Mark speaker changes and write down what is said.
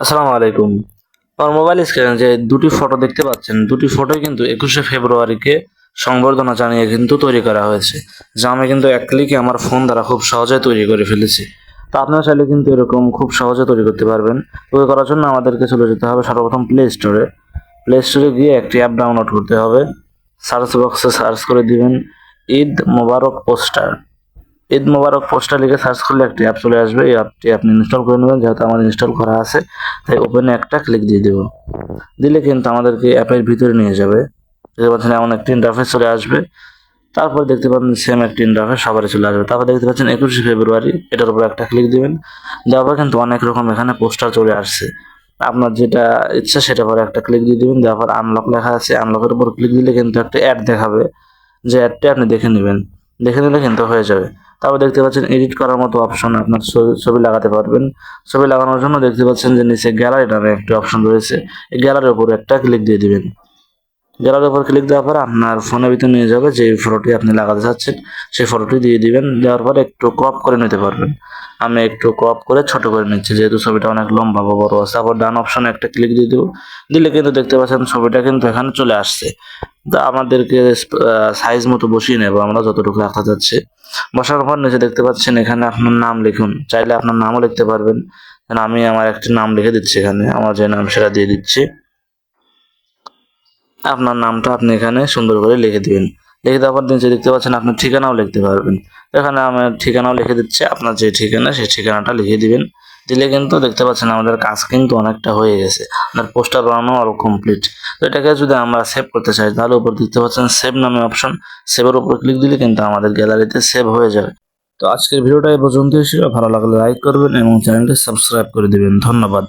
Speaker 1: আসসালামু আলাইকুম। আমার মোবাইল স্ক্রিনে যে দুটি ফটো দেখতে পাচ্ছেন, দুটি ফটোই কিন্তু একুশে ফেব্রুয়ারিকে সংবর্ধনা জানিয়ে কিন্তু তৈরি করা হয়েছে, যা আমি কিন্তু এক ক্লিকে আমার ফোন দ্বারা খুব সহজে তৈরি করে ফেলেছি। তো আপনারা চাইলে কিন্তু এরকম খুব সহজে তৈরি করতে পারবেন। তৈরি করার জন্য আমাদেরকে চলে যেতে হবে সর্বপ্রথম প্লে স্টোরে প্লে স্টোরে গিয়ে একটি অ্যাপ ডাউনলোড করতে হবে। সার্চ বক্সে সার্চ করে দিবেন ঈদ মোবারক পোস্টার। ঈদ মোবারক পোস্টার লিখে সার্চ করলে একটি অ্যাপ চলে আসবে। এই অ্যাপটি আপনি ইনস্টল করে নেবেন, যেহেতু আমার ইনস্টল করা আছে, তাই ওপেনে একটা ক্লিক দিয়ে দেবো। দিলে কিন্তু আমাদেরকে অ্যাপের ভিতরে নিয়ে যাবে। দেখতে পাচ্ছেন এমন একটি ইন্টারফেস চলে আসবে। তারপর দেখতে পাচ্ছেন সেম একটি ইন্টারফেস সবারই চলে আসবে। তারপর দেখতে পাচ্ছেন একুশে ফেব্রুয়ারি, এটার উপর একটা ক্লিক দিবেন। দেওয়ার পর কিন্তু অনেক রকম এখানে পোস্টার চলে আসছে। আপনার যেটা ইচ্ছা সেটা পরে একটা ক্লিক দিয়ে দিবেন। দেওয়ার পর আনলক লেখা আছে। আনলকের উপর ক্লিক দিলে কিন্তু একটা অ্যাড দেখাবে। যে অ্যাডটা আপনি দেখে নেবেন। দেখে নিলে কিন্তু হয়ে যাবে। তারপর দেখতে পাচ্ছেন এডিট করার মতো অপশন আপনার ছবি- লাগাতে পারবেন। ছবি লাগানোর জন্য দেখতে পাচ্ছেন যে নিচে গ্যালারি নামে একটি অপশন রয়েছে। এই গ্যালারির উপর একটা ক্লিক দিয়ে দিবেন। গ্যালারির উপর ক্লিক দেওয়ার পর আপনার ফোনের ভিতরে নিয়ে যাবে যে ফটোটি আপনি লাগাতে চাচ্ছেন, সেই ফটোটি দিয়ে দিবেন। দেওয়ার পর একটু ক্রপ করে নিতে পারবেন। আমি একটু ক্রপ করে ছোট করে নিচ্ছি, যেহেতু ছবিটা অনেক লম্বা বা বড় আছে। তারপর ডান অপশনে একটা ক্লিক দিয়ে দেবো। দিলে কিন্তু দেখতে পাচ্ছেন ছবিটা কিন্তু এখানে চলে আসছে। তা আমাদেরকে সাইজ মতো বসিয়ে নেব আমরা, যতটুকু রাখা যাচ্ছে। বসার পর নিচে দেখতে পাচ্ছেন এখানে আপনার নাম লিখুন। চাইলে আপনার নামও লিখতে পারবেন। আমি আমার একটি নাম লিখে দিচ্ছি এখানে। আমার যে নাম সেটা দিয়ে দিচ্ছি। আপনার নামটা আপনি এখানে সুন্দর করে লিখে দিবেন। লিখে দেওয়ার পর নিচে দেখতে পাচ্ছেন, আপনার ঠিকানাও লিখতে পারবেন। এখানে আমার ঠিকানাও লিখে দিচ্ছে, আপনার যে ঠিকানা, সেই ঠিকানাটা লিখে দিবেন। দিলে কিন্তু দেখতে পাচ্ছেন আমাদের কাজ কিন্তু অনেকটা হয়ে গেছে। আপনার পোস্টার বানানো আরও কমপ্লিট তো এটাকে যদি আমরা সেভ করতে চাই, তাহলে উপর দেখতে পাচ্ছেন সেভ নামে অপশন সেভের উপর ক্লিক দিলে কিন্তু আমাদের গ্যালারিতে সেভ হয়ে যাবে। তো আজকের ভিডিওটা এই পর্যন্তই ছিল। ভালো লাগলে লাইক করবেন এবং চ্যানেলটি সাবস্ক্রাইব করে দিবেন। ধন্যবাদ।